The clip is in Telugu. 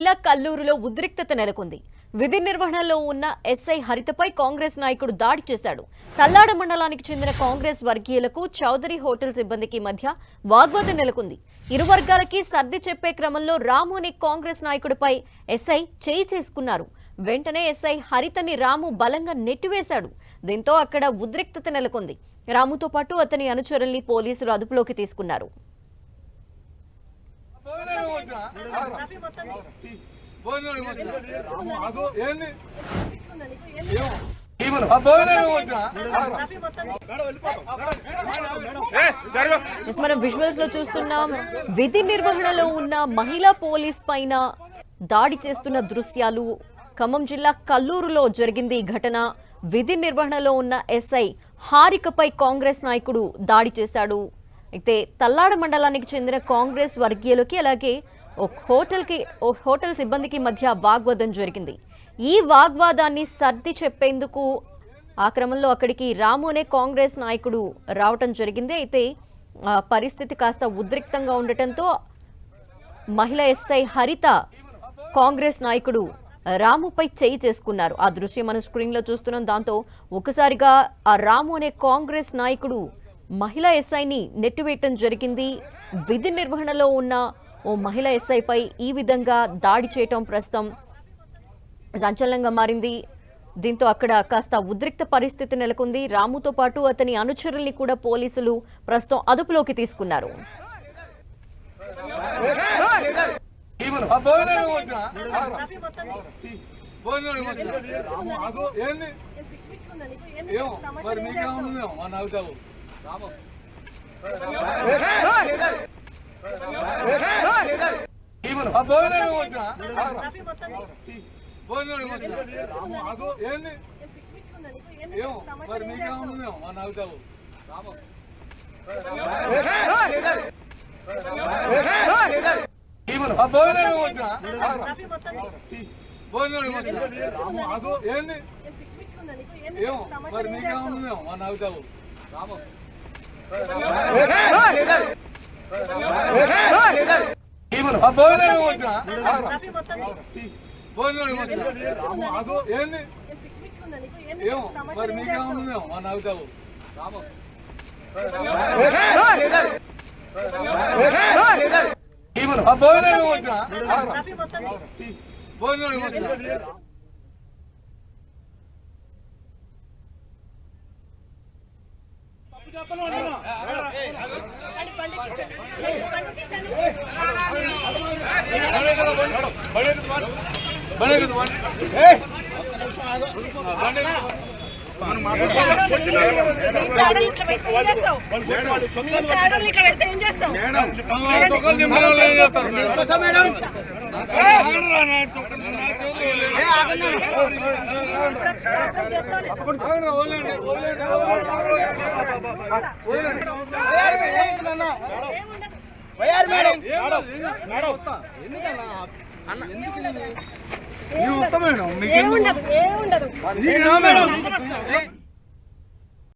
జిల్లా కల్లూరులో ఉద్రిక్తత నెలకొంది. విధి నిర్వహణలో ఉన్న ఎస్ఐ హరితపై కాంగ్రెస్ నాయకుడు దాడి చేశాడు. తల్లాడ మండలానికి చెందిన కాంగ్రెస్ వర్గీయులకు చౌదరి హోటల్ సిబ్బందికి మధ్య వాగ్వాదం నెలకొంది. ఇరు వర్గాలకి సర్ది చెప్పే క్రమంలో రాము అనే కాంగ్రెస్ నాయకుడిపై ఎస్ఐ చేయి చేసుకున్నారు. వెంటనే ఎస్ఐ హరితని రాము బలంగా నెట్టివేశాడు. దీంతో అక్కడ ఉద్రిక్తత నెలకొంది. రాముతో పాటు అతని అనుచరుల్ని పోలీసులు అదుపులోకి తీసుకున్నారు భోజనం వచ్చిన ఏంది ఆ భోజనం వచ్చిన ఎస్ మనం విజువల్స్లో చూస్తున్నాం విధి నిర్వహణలో ఉన్న మహిళా పోలీస్ పైన దాడి చేస్తున్న దృశ్యాలు. ఖమ్మం జిల్లా కల్లూరులో జరిగింది ఈ ఘటన. విధి నిర్వహణలో ఉన్న ఎస్ఐ హారికపై కాంగ్రెస్ నాయకుడు దాడి చేశాడు. అయితే తల్లాడ మండలానికి చెందిన కాంగ్రెస్ వర్గీయులకి అలాగే హోటల్కి ఓ హోటల్ సిబ్బందికి మధ్య వాగ్వాదం జరిగింది. ఈ వాగ్వాదాన్ని సర్ది చెప్పేందుకు ఆ క్రమంలో అక్కడికి రాము అనే కాంగ్రెస్ నాయకుడు రావటం జరిగింది. అయితే ఆ, పరిస్థితి కాస్త ఉద్రిక్తంగా ఉండటంతో మహిళ ఎస్ఐ హరిత కాంగ్రెస్ నాయకుడు రాముపై చేయి చేసుకున్నారు. ఆ దృశ్యం మనం స్క్రీన్లో చూస్తున్నాం. దాంతో ఒకసారిగా ఆ రాము అనే కాంగ్రెస్ నాయకుడు మహిళా ఎస్ఐని నెట్టివేయటం జరిగింది. విధి నిర్వహణలో ఉన్న ఓ మహిళా ఎస్ఐపై ఈ విధంగా దాడి చేయటం ప్రస్తుతం సంచలనంగా మారింది దీంతో అక్కడ కాస్త ఉద్రిక్త పరిస్థితి నెలకొంది రాముతో పాటు అతని అనుచరుల్ని కూడా పోలీసులు ప్రస్తుతం అదుపులోకి తీసుకున్నారు భోజనం వచ్చిన భోజనం వచ్చిన ఏంది? ఏమో మరి మీకేమన్నా మా నాకు తెలవు రాము. భోజనం వచ్చిన భోజనం వచ్చిన ఏంది? ఏమో మరి మీకేమన్నా మా నాకు తెలవు రాము. ఏంది ఏమో మరి మీకేమన్నా మా తెలవు రాము భోజనం భోజనం వచ్చిన ఏంది ఏముండదు మేడం.